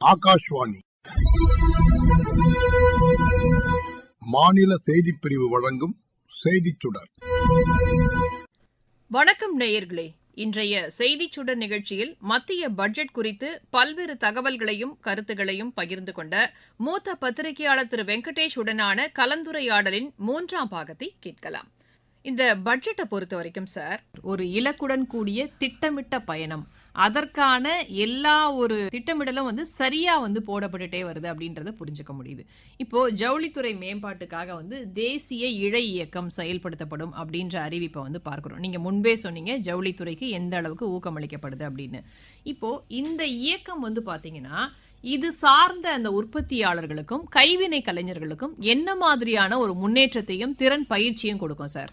ஆகாஷ்வாணி. மாநில செய்திப் பிரிவு வழங்கும் செய்திச் சுடர். வணக்கம் நேயர்களே. இன்றைய செய்திச் சுடர் நிகழ்ச்சியில் மத்திய பட்ஜெட் குறித்து பல்வேறு தகவல்களையும் கருத்துகளையும் பகிர்ந்து கொண்ட மூத்த பத்திரிகையாளர் திரு வெங்கடேஷ் உடனான கலந்துரையாடலின் மூன்றாம் பாகத்தை கேட்கலாம். இந்த பட்ஜெட்டை பொறுத்த வரைக்கும் சார் ஒரு இலக்குடன் கூடிய திட்டமிட்ட பயணம் அதற்கான எல்லா ஒரு திட்டமிடலும் வந்து சரியாக வந்து போடப்பட்டுட்டே வருது அப்படின்றத புரிஞ்சுக்க முடியுது. இப்போது ஜவுளித்துறை மேம்பாட்டுக்காக வந்து தேசிய இழை இயக்கம் செயல்படுத்தப்படும் அப்படின்ற அறிவிப்பை வந்து பார்க்குறோம். நீங்கள் முன்பே சொன்னீங்க ஜவுளித்துறைக்கு எந்த அளவுக்கு ஊக்கமளிக்கப்படுது அப்படின்னு. இப்போது இந்த இயக்கம் வந்து பார்த்தீங்கன்னா இது சார்ந்த அந்த உற்பத்தியாளர்களுக்கும் கைவினை கலைஞர்களுக்கும் என்ன மாதிரியான ஒரு முன்னேற்றத்தையும் திறன் பயிற்சியும் கொடுக்கும் சார்?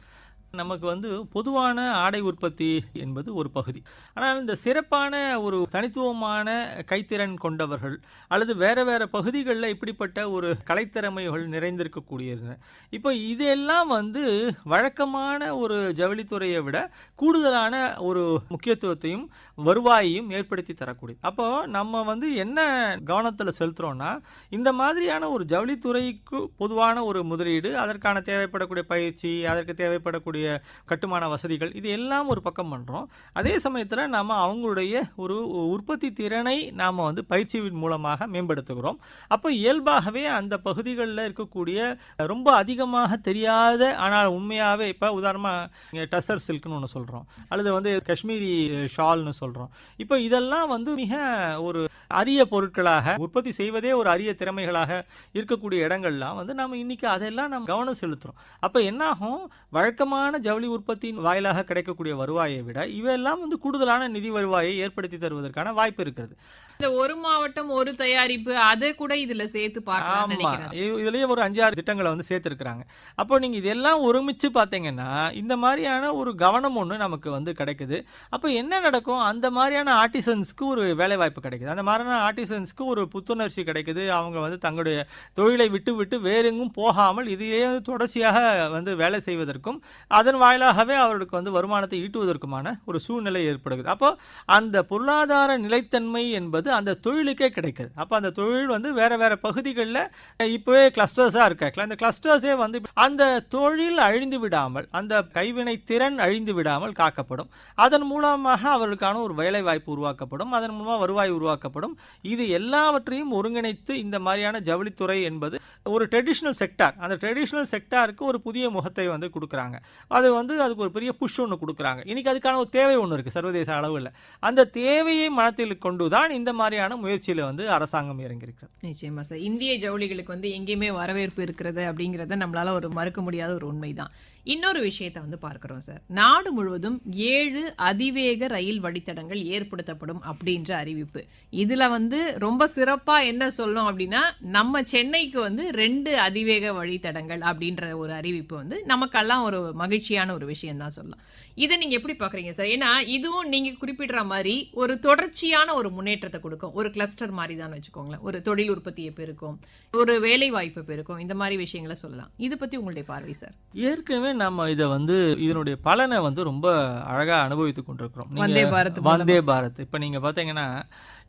நமக்கு வந்து பொதுவான ஆடை உற்பத்தி என்பது ஒரு பகுதி. ஆனால் இந்த சிறப்பான ஒரு தனித்துவமான கைத்திறன் கொண்டவர்கள் அல்லது வேறு வேறு பகுதிகளில் இப்படிப்பட்ட ஒரு கலைத்திறமைகள் நிறைந்திருக்கக்கூடியது. இப்போ இதெல்லாம் வந்து வழக்கமான ஒரு ஜவுளித்துறையை விட கூடுதலான ஒரு முக்கியத்துவத்தையும் வருவாயையும் ஏற்படுத்தி தரக்கூடியது. அப்போ நம்ம வந்து என்ன கவனத்தில் செலுத்துகிறோன்னா இந்த மாதிரியான ஒரு ஜவுளித்துறைக்கு பொதுவான ஒரு முதலீடு அதற்கான தேவைப்படக்கூடிய பயிற்சி அதற்கு தேவைப்படக்கூடிய கட்டுமான வசதிகள் இது எல்லாம் ஒரு பக்கம் பண்ணுறோம் அதே சமயத்தில் நாம் அவங்களுடைய ஒரு உற்பத்தி திறனை நாம் வந்து பயிற்சியின் மூலமாக மேம்படுத்துகிறோம். அப்போ இயல்பாகவே அந்த பகுதிகளில் இருக்கக்கூடிய ரொம்ப அதிகமாக தெரியாத ஆனால் உண்மையாகவே இப்போ உதாரணமாக டசர் சில்க்னு ஒன்று சொல்கிறோம் அல்லது வந்து காஷ்மீரி ஷால்னு சொல்கிறோம் இப்போ இதெல்லாம் வந்து மிக ஒரு அரிய பொருட்களாக உற்பத்தி செய்வதே ஒரு அரிய திறமைகளாக இருக்கக்கூடிய இடங்கள்லாம் வந்து நம்ம இன்னைக்கு அதெல்லாம் நம்ம கவனம் செலுத்துகிறோம் அப்போ என்னாகும்? வழக்கமாக வழக்கமான ஜவுளி உற்பத்தியின் வாயிலாக கிடைக்கக்கூடிய வருவாயை விட இவையெல்லாம் வந்து கூடுதலான நிதி வருவாயை ஏற்படுத்தி தருவதற்கான வாய்ப்பு இருக்கிறது. இந்த ஒரு மாவட்டம் ஒரு தயாரிப்பு அதை கூட இதுல சேர்த்து ஆமா. இதுலயே ஒரு அஞ்சாறு திட்டங்களை வந்து சேர்த்துருக்குறாங்க. அப்போ நீங்க இதெல்லாம் ஒருமிச்சு பார்த்தீங்கன்னா இந்த மாதிரியான ஒரு கவனம் ஒன்று நமக்கு வந்து கிடைக்குது. அப்போ என்ன நடக்கும்? அந்த மாதிரியான ஆர்டிசன்ஸ்க்கு ஒரு வேலை வாய்ப்பு கிடைக்குது. அந்த மாதிரியான ஆர்டிசன்ஸ்க்கு ஒரு புத்துணர்ச்சி கிடைக்குது. அவங்க வந்து தங்களுடைய தொழிலை விட்டு விட்டு வேறெங்கும் போகாமல் இதையே தொடர்ச்சியாக வந்து வேலை செய்வதற்கும் அதன் வாயிலாகவே அவர்களுக்கு வந்து வருமானத்தை ஈட்டுவதற்குமான ஒரு சூழ்நிலை ஏற்படுகிறது. அப்போ அந்த பொருளாதார நிலைத்தன்மை என்பது அந்த தொழிலுக்கே கிடைக்குது. அப்போ அந்த தொழில் வந்து வேறு வேறு பகுதிகளில் இப்போவே கிளஸ்டர்ஸாக இருக்க அந்த கிளஸ்டர்ஸே வந்து அந்த தொழில் அழிந்து விடாமல் அந்த கைவினை திறன் அழிந்து விடாமல் காக்கப்படும். அதன் மூலமாக அவர்களுக்கான ஒரு வேலை வாய்ப்பு உருவாக்கப்படும். அதன் மூலமாக வருவாய் உருவாக்கப்படும். இது எல்லாவற்றையும் ஒருங்கிணைத்து இந்த மாதிரியான ஜவுளித்துறை என்பது ஒரு ட்ரெடிஷ்னல் செக்டார் அந்த ட்ரெடிஷ்னல் செக்டாருக்கு ஒரு புதிய முகத்தை வந்து கொடுக்குறாங்க. அது வந்து அதுக்கு ஒரு பெரிய புஷ் ஒன்று கொடுக்குறாங்க. இன்றைக்கி அதுக்கான ஒரு தேவை ஒன்று இருக்குது சர்வதேச அளவில். அந்த தேவையை மனத்தில் கொண்டு தான் இந்த மாதிரியான முயற்சியில் வந்து அரசாங்கம் இறங்கியிருக்கு. நிச்சயமாக சார். இந்திய ஜவுளிகளுக்கு வந்து எங்கேயுமே வரவேற்பு இருக்கிறது அப்படிங்கிறத நம்மளால் ஒரு மறுக்க முடியாத ஒரு உண்மை தான் இன்னொரு விஷயத்தை வந்து பார்க்குறோம் சார். நாடு முழுவதும் ஏழு அதிவேக ரயில் வழித்தடங்கள் ஏற்படுத்தப்படும் அப்படின்ற அறிவிப்பு. இதில் வந்து ரொம்ப சிறப்பாக என்ன சொல்லணும் அப்படின்னா நம்ம சென்னைக்கு வந்து ரெண்டு அதிவேக வழித்தடங்கள் அப்படின்ற ஒரு அறிவிப்பு வந்து நமக்கெல்லாம் ஒரு மகிழ்ச்சியான ஒரு விஷயம் தான் சொல்லலாம். இதை நீங்கள் எப்படி பார்க்குறீங்க சார்? ஏன்னா இதுவும் நீங்கள் குறிப்பிடுற மாதிரி ஒரு தொடர்ச்சியான ஒரு முன்னேற்றத்தை கொடுக்கும். ஒரு கிளஸ்டர் மாதிரி தான் வச்சுக்கோங்களேன். ஒரு தொழில் உற்பத்தியை பெருக்கும். ஒரு வேலை வாய்ப்பு பெருக்கும். இந்த மாதிரி விஷயங்களை சொல்லலாம். இதை பற்றி உங்களுடைய பார்வை சார். ஏற்கனவே நம்ம இதை வந்து இதனுடைய பலனை வந்து ரொம்ப அழகாக அனுபவித்து கொண்டிருக்கிறோம். வந்தே பாரத். வந்தே பாரத். இப்போ நீங்கள் பார்த்தீங்கன்னா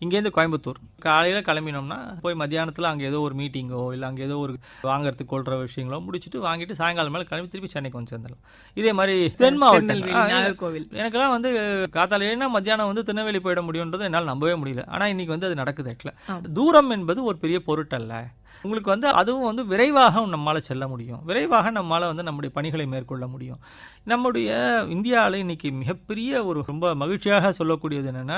இங்கேருந்து கோயம்புத்தூர். காலையில் கிளம்பினோம்னா போய் மத்தியானத்தில் அங்கே ஏதோ ஒரு மீட்டிங்கோ இல்லை அங்கே ஏதோ ஒரு வாங்குறதுக்கு கொள்கிற விஷயங்களோ முடிச்சுட்டு வாங்கிட்டு சாயங்காலம் மேலே கிளம்பி திருப்பி சென்னைக்கு வந்து சேர்ந்துடலாம். இதே மாதிரி தென் மாவட்டம். எனக்கெல்லாம் வந்து காத்தால ஏன்னா மத்தியானம் வந்து திருநெல்வேலி போயிட முடியுன்றது என்னால் நம்பவே முடியல. ஆனால் இன்னைக்கு வந்து அது நடக்குது ஆக்சுவலாக. தூரம் என்பது ஒரு பெரிய பொருட்டல்ல. உங்களுக்கு வந்து அதுவும் வந்து விரைவாக நம்மளால் செல்ல முடியும். விரைவாக நம்மளால் வந்து நம்முடைய பணிகளை மேற்கொள்ள முடியும். நம்முடைய இந்தியாவில் இன்னைக்கு மிகப்பெரிய ஒரு ரொம்ப மகிழ்ச்சியாக சொல்லக்கூடியது என்னென்னா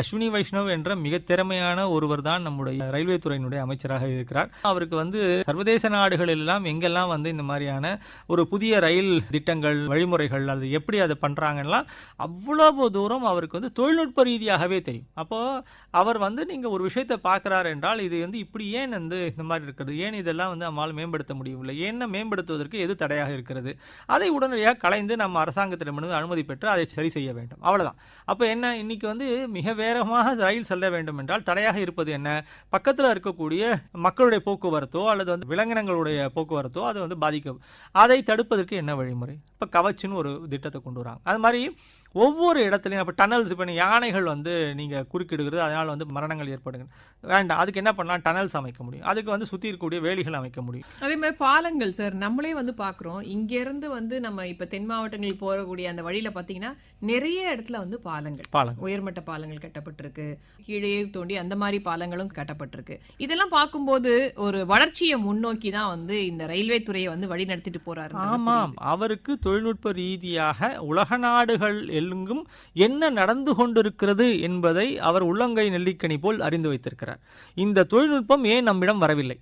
அஸ்வினி வைஷ்ணவ் என்ற மிக திறமையான ஒருவர் தான் நம்முடைய ரயில்வே துறையினுடைய அமைச்சராக இருக்கிறார். அவருக்கு வந்து சர்வதேச நாடுகள் எல்லாம் எங்கெல்லாம் வந்து இந்த மாதிரியான ஒரு புதிய ரயில் திட்டங்கள் வழிமுறைகள் அது எப்படி அதை பண்ணுறாங்கலாம் அவ்வளவு தூரம் அவருக்கு வந்து தொழில்நுட்ப ரீதியாகவே தெரியும். அப்போது அவர் வந்து நீங்கள் ஒரு விஷயத்தை பார்க்குறாரு என்றால் இது வந்து இப்படி ஏன் வந்து இந்த மாதிரி இருக்கிறது ஏன் இதெல்லாம் வந்து நம்மால் மேம்படுத்த முடியவில்லை? என்ன மேம்படுத்துவதற்கு எது தடையாக இருக்கிறது? அதை உடனடியாக கலைந்து நம்ம அரசாங்கத்திடமிருந்து அனுமதி பெற்று அதை சரி செய்ய வேண்டும். அவ்வளோதான் அப்போ என்ன? இன்னைக்கு வந்து மிக வேகமாக ரயில் செல்ல வேண்டும் என்றால் தடையாக இருப்பது என்ன? பக்கத்தில் இருக்கக்கூடிய மக்களுடைய போக்குவரத்தோ அல்லது வந்து விலங்கினங்களுடைய போக்குவரத்தோ அதை வந்து பாதிக்கும் அதை தடுப்பதற்கு என்ன வழிமுறை? இப்போ கவச்சுன்னு ஒரு திட்டத்தை கொண்டு வராங்க. அது மாதிரி ஒவ்வொரு இடத்துலையும் இப்போ டனல்ஸ் இப்போ யானைகள் வந்து நீங்கள் குறுக்கிடுகிறது அதனால் வந்து மரணங்கள் ஏற்படுங்க வேண்டாம் அதுக்கு என்ன பண்ணலாம்? டனல்ஸ் அமைக்க முடியும். அதுக்கு வந்து சுற்றி இருக்கக்கூடிய வேலிகள் அமைக்க முடியும். அதே மாதிரி பாலங்கள் சார் நம்மளே வந்து பாக்குறோம். இங்க இருந்து வந்து நம்ம இப்ப தென் மாவட்டங்களுக்கு போகக்கூடிய அந்த வழியில பாத்தீங்கன்னா நிறைய இடத்துல வந்து பாலங்கள். பாலங்கள். உயர்மட்ட பாலங்கள் கட்டப்பட்டிருக்கு. கீழே தோண்டி அந்த மாதிரி பாலங்களும் கட்டப்பட்டிருக்கு. இதெல்லாம் பார்க்கும்போது ஒரு வளர்ச்சியை முன்னோக்கி தான் வந்து இந்த ரயில்வே துறையை வந்து வழி நடத்திட்டு போறாரு ஆமாம். அவருக்கு தொழில்நுட்ப ரீதியாக உலக நாடுகள் எங்கும் என்ன நடந்து கொண்டிருக்கிறது என்பதை அவர் உள்ளங்கை நெல்லிக்கணி போல் அறிந்து வைத்திருக்கிறார். இந்த தொழில்நுட்பம் ஏன் நம்மிடம் வரவில்லை?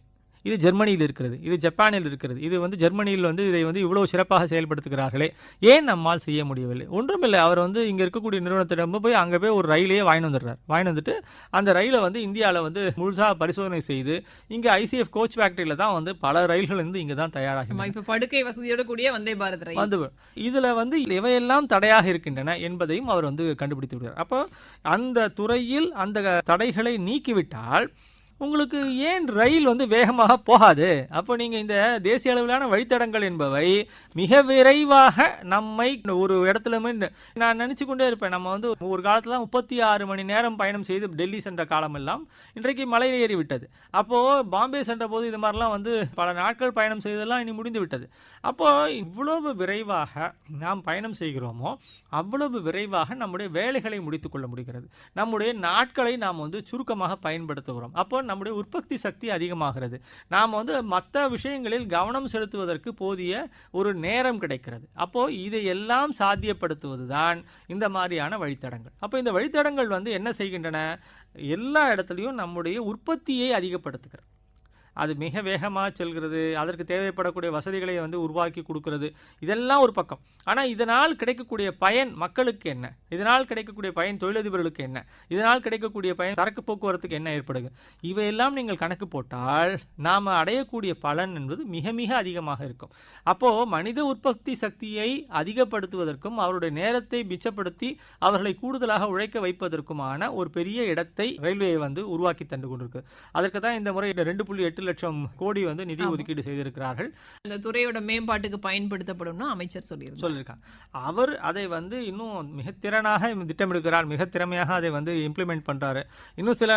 இது ஜெர்மனியில் இருக்கிறது. இது ஜப்பானில் இருக்கிறது. இது வந்து ஜெர்மனியில் வந்து இதை வந்து இவ்வளவு சிறப்பாக செயல்படுத்துகிறார்களே. ஏன் நம்மால் செய்ய முடியவில்லை? ஒன்றுமில்லை. அவர் வந்து இங்கே இருக்கக்கூடிய நிறுவனத்திடம் போய் அங்கே போய் ஒரு ரயிலையே வாங்கிட்டு வந்துடுறார். வாங்கிட்டு வந்துட்டு அந்த ரயிலை வந்து இந்தியாவில் வந்து முழுசாக பரிசோதனை செய்து இங்கே ஐசிஎஃப் கோச் ஃபேக்டரியில் தான் வந்து பல ரயில்கள் வந்து இங்கே தான் தயாராகி இப்ப படுக்கை வசதியோட கூடிய வந்தே பாரத் ரயில். வந்து இதில் வந்து இவையெல்லாம் தடையாக இருக்கின்றன என்பதையும் அவர் வந்து கண்டுபிடித்து விடுறார் அப்போ அந்த துறையில் அந்த தடைகளை நீக்கிவிட்டால் உங்களுக்கு ஏன் ரயில் வந்து வேகமாக போகாது? அப்போ நீங்கள் இந்த தேசிய அளவிலான வழித்தடங்கள் என்பவை மிக விரைவாக நம்மை ஒரு இடத்துல நான் நினச்சி கொண்டே இருப்பேன். நம்ம வந்து ஒரு காலத்தில் முப்பத்தி ஆறு மணி நேரம் பயணம் செய்து டெல்லி சென்ற காலமெல்லாம் இன்றைக்கு மலை ஏறி விட்டது அப்போது பாம்பே சென்ற போது இது மாதிரிலாம் வந்து பல நாட்கள் பயணம் செய்ததெல்லாம் இனி முடிந்து விட்டது. அப்போது இவ்வளவு விரைவாக நாம் பயணம் செய்கிறோமோ அவ்வளவு விரைவாக நம்முடைய வேலைகளை முடித்துக்கொள்ள முடிகிறது. நம்முடைய நாட்களை நாம் வந்து சுருக்கமாக பயன்படுத்துகிறோம். அப்போ நம்முடைய உற்பத்தி சக்தி அதிகமாகிறது. நாம் வந்து மற்ற விஷயங்களில் கவனம் செலுத்துவதற்கு போதிய ஒரு நேரம் கிடைக்கிறது. அப்போது இதையெல்லாம் சாத்தியப்படுத்துவது தான் இந்த மாதிரியான வழித்தடங்கள். அப்போ இந்த வழித்தடங்கள் வந்து என்ன செய்கின்றன? எல்லா இடத்துலையும் நம்முடைய உற்பத்தியை அதிகப்படுத்துகிறது. அது மிக வேகமாக செல்கிறது அதற்கு தேவைப்படக்கூடிய வசதிகளை வந்து உருவாக்கி கொடுக்கறது. இதெல்லாம் ஒரு பக்கம். ஆனால் இதனால் கிடைக்கக்கூடிய பயன் மக்களுக்கு என்ன? இதனால் கிடைக்கக்கூடிய பயன் தொழிலதிபர்களுக்கு என்ன? இதனால் கிடைக்கக்கூடிய பயன் சரக்கு போக்குவரத்துக்கு என்ன ஏற்படுது? இவையெல்லாம் நீங்கள் கணக்கு போட்டால் நாம் அடையக்கூடிய பலன் என்பது மிக மிக அதிகமாக இருக்கும். அப்போது மனித உற்பத்தி சக்தியை அதிகப்படுத்துவதற்கும் அவருடைய நேரத்தை மிச்சப்படுத்தி அவர்களை கூடுதலாக உழைக்க வைப்பதற்குமான ஒரு பெரிய இடத்தை ரயில்வே வந்து உருவாக்கி தந்து கொண்டிருக்கு. அதற்கு தான் இந்த முறை ரெண்டு புள்ளி எட்டு லட்சம் கோடி வந்து நிதி. ஒதுக்கீடு செய்திருக்கிறார்கள். அந்த துறையோட மேம்பாட்டுக்கு பயன்படுத்தப்படும்னு அமைச்சர் சொல்லியிருந்தார். சொல்லியிருக்காங்க. அவர் அதை வந்து இன்னும் மிக திறனாக திட்டமிடுகிறார். மிக திறமையாக அதை வந்து இம்ப்ளிமெண்ட் பண்றாரு. இன்னும் சில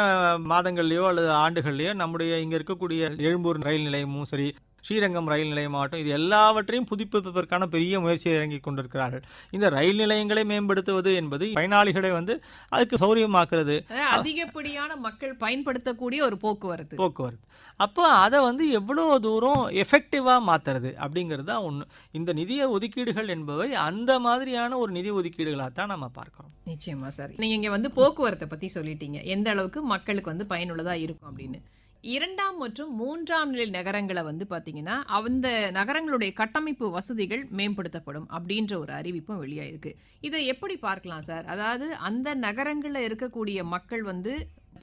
மாதங்கள்லயோ அல்லது ஆண்டுகள்லயோ நம்முடைய இங்க இருக்கக்கூடிய எழும்பூர் ரயில் நிலையமும் சரி ஸ்ரீரங்கம் ரயில் நிலையமாகட்டும் இது எல்லாவற்றையும் புதுப்பிப்பதற்கான பெரிய முயற்சியை இறங்கி கொண்டிருக்கிறார்கள். இந்த ரயில் நிலையங்களை மேம்படுத்துவது என்பது பயனாளிகளை வந்து அதுக்கு சௌரியமாக்குறது. அதிகப்படியான மக்கள் பயன்படுத்தக்கூடிய ஒரு போக்குவரத்து. போக்குவரத்து. அப்போ அதை வந்து எவ்வளோ தூரம் எஃபெக்டிவாக மாற்றுறது அப்படிங்கிறது தான் ஒன்று இந்த நிதிய ஒதுக்கீடுகள் என்பவை அந்த மாதிரியான ஒரு நிதி ஒதுக்கீடுகளாக தான் நம்ம பார்க்குறோம். நிச்சயமா சார். நீங்க இங்க வந்து போக்குவரத்தை பத்தி சொல்லிட்டீங்க. எந்த அளவுக்கு மக்களுக்கு வந்து பயனுள்ளதா இருக்கும் அப்படின்னு. இரண்டாம் மற்றும் மூன்றாம் நிலை நகரங்களை வந்து பார்த்தீங்கன்னா அந்த நகரங்களுடைய கட்டமைப்பு வசதிகள் மேம்படுத்தப்படும் அப்படின்ற ஒரு அறிவிப்பும் வெளியாயிருக்கு. இதை எப்படி பார்க்கலாம் சார்? அதாவது அந்த நகரங்களில் இருக்கக்கூடிய மக்கள் வந்து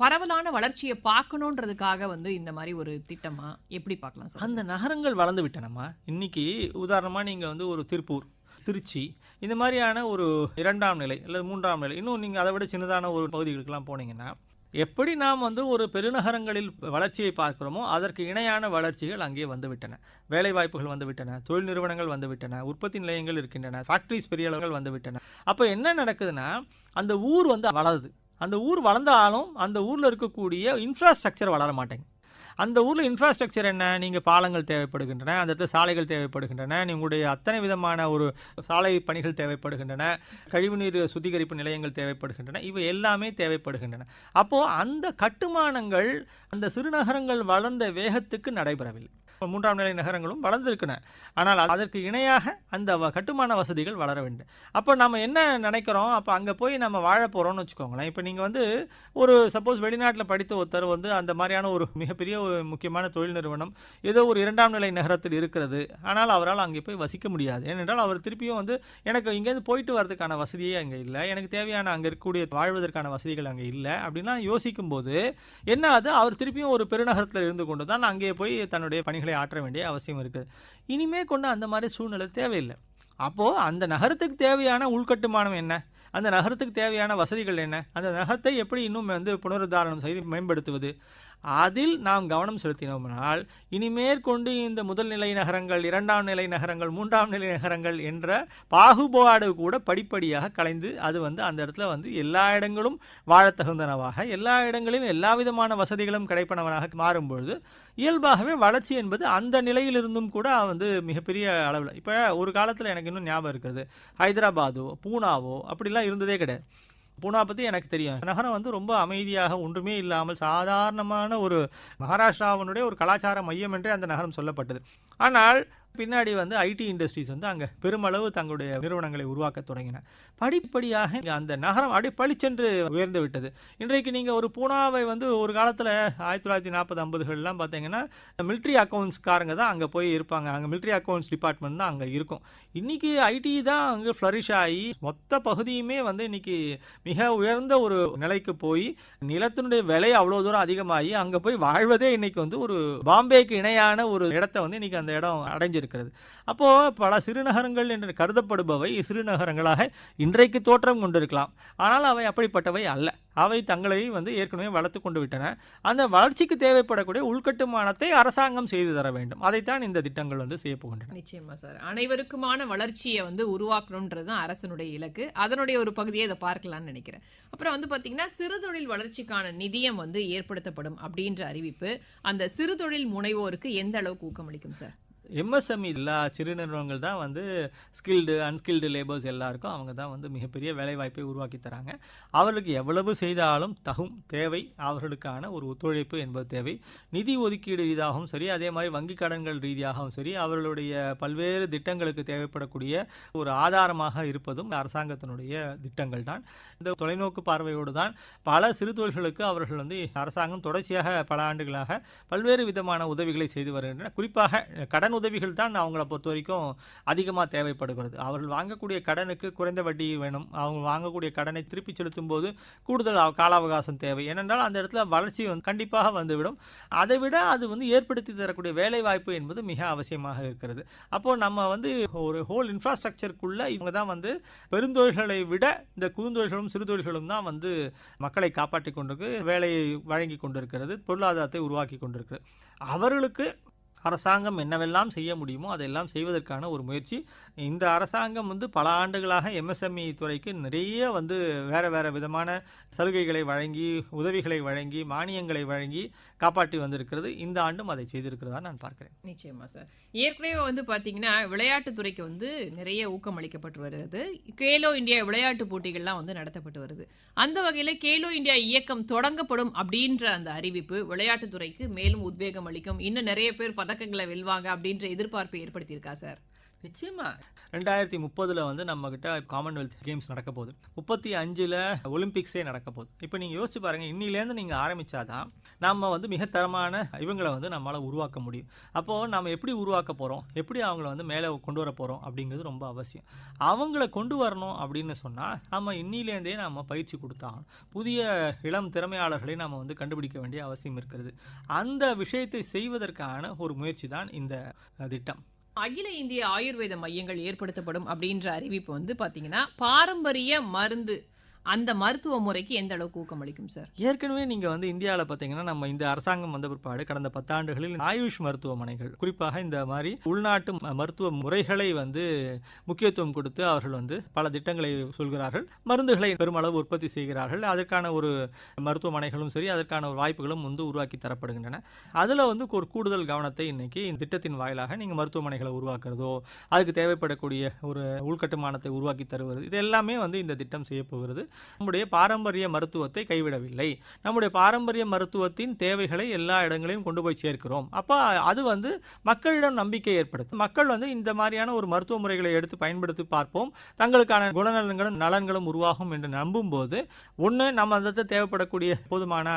பரவலான வளர்ச்சியை பார்க்கணுன்றதுக்காக வந்து இந்த மாதிரி ஒரு திட்டமா எப்படி பார்க்கலாம் சார்? அந்த நகரங்கள் வளர்ந்து விட்டனம்மா. இன்னைக்கு உதாரணமாக நீங்கள் வந்து ஒரு திருப்பூர் திருச்சி இந்த மாதிரியான ஒரு இரண்டாம் நிலை அல்லது மூன்றாம் நிலை இன்னும் நீங்கள் அதை விட சின்னதான ஒரு பகுதிகளுக்கெல்லாம் போனீங்கன்னா எப்படி நாம் வந்து ஒரு பெருநகரங்களில் வளர்ச்சியை பார்க்கிறோமோ அதற்கு இணையான வளர்ச்சிகள் அங்கே வந்துவிட்டன. வேலைவாய்ப்புகள் வந்துவிட்டன தொழில் நிறுவனங்கள் வந்துவிட்டன உற்பத்தி நிலையங்கள் இருக்கின்றன ஃபேக்ட்ரிஸ் பெரிய அளவுகள் வந்துவிட்டன. அப்போ என்ன நடக்குதுன்னா அந்த ஊர் வந்து வளருது. அந்த ஊர் வளர்ந்தாலும் அந்த ஊரில் இருக்கக்கூடிய இன்ஃப்ராஸ்ட்ரக்சர் வளர மாட்டேங்குது. அந்த ஊரில் இன்ஃப்ராஸ்ட்ரக்சர் என்ன? நீங்கள் பாலங்கள் தேவைப்படுகின்றன அந்த இடத்துல சாலைகள் தேவைப்படுகின்றன உங்களுடைய அத்தனை விதமான ஒரு சாலை பணிகள் தேவைப்படுகின்றன கழிவுநீர் சுத்திகரிப்பு நிலையங்கள் தேவைப்படுகின்றன இவை எல்லாமே தேவைப்படுகின்றன. அப்போது அந்த கட்டுமானங்கள் அந்த சிறுநகரங்கள் வளர்ந்த வேகத்துக்கு நடைபெறவில்லை. மூன்றாம் நிலை நகரங்களும் வளர்ந்திருக்கின. ஆனால் அதற்கு இணையாக அந்த வ- கட்டுமான வசதிகள் வளர வேண்டும். அப்போ நம்ம என்ன நினைக்கிறோம்? அப்போ அங்கே போய் நம்ம வாழ போகிறோம்னு வச்சுக்கோங்களேன். இப்போ நீங்கள் வந்து ஒரு சப்போஸ் வெளிநாட்டில் படித்த ஒருத்தர் வந்து அந்த மாதிரியான ஒரு மிகப்பெரிய ஒரு முக்கியமான தொழில் நிறுவனம் ஏதோ ஒரு இரண்டாம் நிலை நகரத்தில் இருக்கிறது. ஆனால் அவரால் அங்கே போய் வசிக்க முடியாது. ஏனென்றால் அவர் திருப்பியும் வந்து எனக்கு இங்கேருந்து போயிட்டு வரதுக்கான வசதியே அங்கே இல்லை. எனக்கு தேவையான அங்கே இருக்கக்கூடிய வாழ்வதற்கான வசதிகள் அங்கே இல்லை அப்படின்னா யோசிக்கும்போது என்ன அது அவர் திருப்பியும் ஒரு பெருநகரத்தில் இருந்து கொண்டு தான் அங்கே போய் தன்னுடைய பணிகள் ஆற்ற வேண்டிய அவசியம் இருக்குது இனிமே கொண்டு அந்த மாதிரி சூழ்நிலை தேவையில்லை. அப்போது அந்த நகரத்துக்கு தேவையான உள்கட்டுமானம் என்ன? அந்த நகரத்துக்கு தேவையான வசதிகள் என்ன? அந்த நகரத்தை எப்படி இன்னும் வந்து புனருத்தாரணம் செய்து மேம்படுத்துவது? அதில் நாம் கவனம் செலுத்தினோம்னால் இனி மேற்கொண்டு இந்த முதல் நிலை நகரங்கள் இரண்டாம் நிலை நகரங்கள் மூன்றாம் நிலை நகரங்கள் என்ற பாகுபாடு கூட படிப்படியாக கலைந்து அது வந்து அந்த இடத்துல வந்து எல்லா இடங்களும் வாழ தகுந்தனவாக எல்லா இடங்களிலும் எல்லா விதமான வசதிகளும் கிடைப்பனவனாக மாறும்பொழுது இயல்பாகவே வளர்ச்சி என்பது அந்த நிலையிலிருந்தும் கூட வந்து மிகப்பெரிய அளவில். இப்போ ஒரு காலத்தில் எனக்கு இன்னும் ஞாபகம் இருக்குது ஹைதராபாதோ பூனாவோ அப்படிலாம் இருந்ததே கிடையாது. பூனா பற்றி எனக்கு தெரியும். நகரம் வந்து ரொம்ப அமைதியாக ஒன்றுமே இல்லாமல் சாதாரணமான ஒரு மகாராஷ்டிராவினுடைய ஒரு கலாச்சார மையம் என்றே அந்த நகரம் சொல்லப்பட்டது. ஆனால் பின்னாடி வந்து ஐடி இண்டஸ்ட்ரீஸ் வந்து அங்கே பெருமளவு தங்களுடைய நிறுவனங்களை உருவாக்க தொடங்கின. படிப்படியாக அந்த நகரம் அப்படியே பளிச்சென்று உயர்ந்து விட்டது. இன்றைக்கு நீங்கள் ஒரு பூனாவை வந்து ஒரு காலத்தில் ஆயிரத்தி தொள்ளாயிரத்தி நாற்பது ஐம்பதுகள்லாம் பார்த்தீங்கன்னா மிலிட்ரி அக்கௌண்ட்ஸ்காரங்க தான் அங்கே போய் இருப்பாங்க. அங்கே மிலிட்ரி அக்கௌண்ட்ஸ் டிபார்ட்மெண்ட் தான் அங்கே இருக்கும். இன்றைக்கி ஐடி தான் அங்கே ஃப்ளரிஷ் ஆகி மொத்த பகுதியுமே வந்து இன்னைக்கு மிக உயர்ந்த ஒரு நிலைக்கு போய் நிலத்தினுடைய விலை அவ்வளோ தூரம் அதிகமாகி அங்கே போய் வாழ்வதே இன்றைக்கி வந்து ஒரு பாம்பேக்கு இணையான ஒரு இடத்த வந்து இன்றைக்கி அந்த இடம் அடைஞ்சிருக்கு. இருக்கிறது அப்போது பல சிறுநகரங்கள் என்று கருதப்படுபவை சிறுநகரங்களாக இன்றைக்கு தோற்றம் கொண்டிருக்கலாம். ஆனால் அவை அப்படிப்பட்டவை அல்ல. அவை தங்களை வந்து ஏற்கனவே வளர்த்து கொண்டு விட்டன. அந்த வளர்ச்சிக்கு தேவைப்படக்கூடிய உள்கட்டுமானத்தை அரசாங்கம் செய்து தர வேண்டும். அதைத்தான் இந்த திட்டங்கள் வந்து செய்ய போகின்றன. நிச்சயமா சார். அனைவருக்குமான வளர்ச்சியை வந்து உருவாக்கணுன்றது தான் அரசனுடைய இலக்கு. அதனுடைய ஒரு பகுதியை இதை பார்க்கலாம்னு நினைக்கிறேன். அப்புறம் வந்து பார்த்தீங்கன்னா சிறுதொழில் வளர்ச்சிக்கான நிதியம் வந்து ஏற்படுத்தப்படும் அப்படின்ற அறிவிப்பு அந்த சிறுதொழில் முனைவோருக்கு எந்த அளவுக்கு ஊக்கமளிக்கும் சார்? எம்எஸ்எம்இ எல்லா சிறு நிறுவனங்கள் தான் வந்து ஸ்கில்டு அன்ஸ்கில்டு லேபர்ஸ் எல்லாருக்கும் அவங்க தான் வந்து மிகப்பெரிய வேலைவாய்ப்பை உருவாக்கி தராங்க. அவர்களுக்கு எவ்வளவு செய்தாலும் தகும் தேவை அவர்களுக்கான ஒரு ஒத்துழைப்பு என்பது தேவை. நிதி ஒதுக்கீடு ரீதியாகவும் சரி அதே மாதிரி வங்கி கடன்கள் ரீதியாகவும் சரி அவர்களுடைய பல்வேறு திட்டங்களுக்கு தேவைப்படக்கூடிய ஒரு ஆதாரமாக இருப்பதும் அரசாங்கத்தினுடைய திட்டங்கள் தான். இந்த தொலைநோக்கு பார்வையோடு தான் பல சிறு தொழில்களுக்கு அவர்கள் வந்து அரசாங்கம் தொடர்ச்சியாக பல ஆண்டுகளாக பல்வேறு விதமான உதவிகளை செய்து வருகின்றன. குறிப்பாக கடன் உதவிகள் தான் அவங்கள பொறுத்த வரைக்கும் அதிகமாக தேவைப்படுகிறது. அவர்கள் வாங்கக்கூடிய கடனுக்கு குறைந்த வட்டி வேணும். அவங்க வாங்கக்கூடிய கடனை திருப்பி செலுத்தும் போது கூடுதல் கால அவகாசம் தேவை. ஏனென்றால் அந்த இடத்துல வளர்ச்சி வந்து கண்டிப்பாக வந்துவிடும். அதை விட அது வந்து ஏற்படுத்தி தரக்கூடிய வேலை வாய்ப்பு என்பது மிக அவசியமாக இருக்கிறது. அப்போது நம்ம வந்து ஒரு ஹோல் இன்ஃப்ராஸ்ட்ரக்சருக்குள்ளே இவங்க தான் வந்து பெருந்தொழில்களை விட இந்த குறுந்தொழில்களும் சிறுதொழில்களும் தான் வந்து மக்களை காப்பாற்றி கொண்டிருக்கு வேலையை வழங்கி கொண்டிருக்கிறது பொருளாதாரத்தை உருவாக்கி கொண்டிருக்கிறது அவர்களுக்கு அரசாங்கம் என்னவெல்லாம் செய்ய முடியுமோ அதெல்லாம் செய்வதற்கான ஒரு முயற்சி. இந்த அரசாங்கம் வந்து பல ஆண்டுகளாக எம்எஸ்எம்இ துறைக்கு நிறைய வந்து வேறு வேறு விதமான சலுகைகளை வழங்கி உதவிகளை வழங்கி மானியங்களை வழங்கி காப்பாற்றி வந்திருக்கிறது. இந்த ஆண்டும் அதை செய்திருக்கிறதா நான் பார்க்கிறேன். நிச்சயமா சார். ஏற்கனவே வந்து பாத்தீங்கன்னா விளையாட்டுத்துறைக்கு வந்து நிறைய ஊக்கம் அளிக்கப்பட்டு வருகிறது கேலோ இந்தியா விளையாட்டு போட்டிகள்லாம் வந்து நடத்தப்பட்டு வருது. அந்த வகையில் கேலோ இந்தியா இயக்கம் தொடங்கப்படும் அப்படின்ற அந்த அறிவிப்பு விளையாட்டுத்துறைக்கு மேலும் உத்வேகம் அளிக்கும். இன்னும் நிறைய பேர் பதக்கங்களை வெல்வாங்க அப்படின்ற எதிர்பார்ப்பை ஏற்படுத்தியிருக்கா சார்? நிச்சயமா. ரெண்டாயிரத்தி முப்பதில் வந்து நம்மக்கிட்ட காமன்வெல்த் கேம்ஸ் நடக்க போகுது. முப்பத்தி அஞ்சில் ஒலிம்பிக்ஸே நடக்க போகுது. இப்போ நீங்கள் யோசிச்சு பாருங்கள் இன்னிலேருந்து நீங்கள் ஆரம்பித்தாதான் நம்ம வந்து மிக தரமான இவங்களை வந்து நம்மளால் உருவாக்க முடியும். அப்போது நம்ம எப்படி உருவாக்க போகிறோம் எப்படி அவங்கள வந்து மேலே கொண்டு வர போகிறோம் அப்படிங்கிறது ரொம்ப அவசியம். அவங்கள கொண்டு வரணும் அப்படின்னு சொன்னால் நம்ம இன்னிலேருந்தே நம்ம பயிற்சி கொடுத்தாகணும். புதிய இளம் திறமையாளர்களை நம்ம வந்து கண்டுபிடிக்க வேண்டிய அவசியம் இருக்கிறது. அந்த விஷயத்தை செய்வதற்கான ஒரு முயற்சி தான் இந்த திட்டம். அகில இந்திய ஆயுர்வேத மையங்கள் ஏற்படுத்தப்படும் அப்படின்ற அறிவிப்பு வந்து பார்த்தீங்கன்னா பாரம்பரிய மருந்து அந்த மருத்துவ முறைக்கு எந்த அளவுக்கு ஊக்கம் அளிக்கும் சார்? ஏற்கனவே நீங்கள் வந்து இந்தியாவில் பார்த்தீங்கன்னா நம்ம இந்த அரசாங்கம் வந்த பிற்பாடு கடந்த பத்தாண்டுகளில் ஆயுஷ் மருத்துவமனைகள் குறிப்பாக இந்த மாதிரி உள்நாட்டு ம- மருத்துவ முறைகளை வந்து முக்கியத்துவம் கொடுத்து அவர்கள் வந்து பல திட்டங்களை சொல்கிறார்கள். மருந்துகளை பெருமளவு உற்பத்தி செய்கிறார்கள். அதற்கான ஒரு மருத்துவமனைகளும் சரி அதற்கான ஒரு வாய்ப்புகளும் வந்து உருவாக்கி தரப்படுகின்றன. அதில் வந்து ஒரு கூடுதல் கவனத்தை இன்னைக்கு இந்த திட்டத்தின் வாயிலாக நீங்கள் மருத்துவமனைகளை உருவாக்குறதோ அதுக்கு தேவைப்படக்கூடிய ஒரு உள்கட்டுமானத்தை உருவாக்கி தருவது இது எல்லாமே வந்து இந்த திட்டம் செய்ய போகிறது. நம்முடைய பாரம்பரிய மருத்துவத்தை கைவிடவில்லை. நம்முடைய பாரம்பரிய மருத்துவத்தின் தேவைகளை எல்லா இடங்களையும் கொண்டு போய் சேர்க்கிறோம். அப்போ அது வந்து மக்களிடம் நம்பிக்கை ஏற்படுத்தும். மக்கள் வந்து இந்த மாதிரியான ஒரு மருத்துவ முறைகளை எடுத்து பயன்படுத்தி பார்ப்போம். தங்களுக்கான குணநலன்களும் நலன்களும் உருவாகும் என்று நம்பும்போது ஒன்று நம்ம அந்த தேவைப்படக்கூடிய போதுமான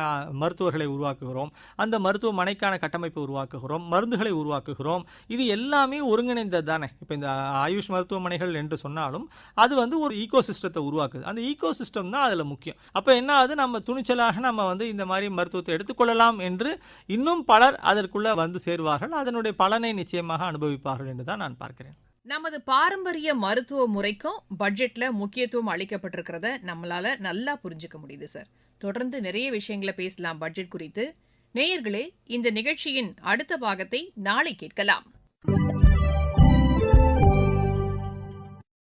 மருத்துவர்களை உருவாக்குகிறோம். அந்த மருத்துவமனைக்கான கட்டமைப்பை உருவாக்குகிறோம். மருந்துகளை உருவாக்குகிறோம். இது எல்லாமே ஒருங்கிணைந்தது தானே. இப்போ இந்த ஆயுஷ் மருத்துவமனைகள் என்று சொன்னாலும் அது வந்து ஒரு ஈகோ சிஸ்டத்தை உருவாக்குது. அந்த ஈகோ சிஸ்டம் தான் அதில் முக்கியம். அப்போ என்ன ஆகுது? நம்ம துணிச்சலாக நம்ம வந்து இந்த மாதிரி மருத்துவத்தை எடுத்துக்கொள்ளலாம் என்று இன்னும் பலர் அதற்குள்ள வந்து சேருவார்கள். அதனுடைய பலனை நிச்சயமாக அனுபவிப்பார்கள் என்று தான் நான் பார்க்கிறேன். நமது பாரம்பரிய மருத்துவ முறைக்கும் பட்ஜெட்ல முக்கியத்துவம் அளிக்கப்பட்டிருக்கிறத நம்மளால நல்லா புரிஞ்சுக்க முடியுது சார். தொடர்ந்து நிறைய விஷயங்களை பேசலாம் பட்ஜெட் குறித்து. நேயர்களே இந்த நிகழ்ச்சியின் அடுத்த பாகத்தை நாளை கேட்கலாம்.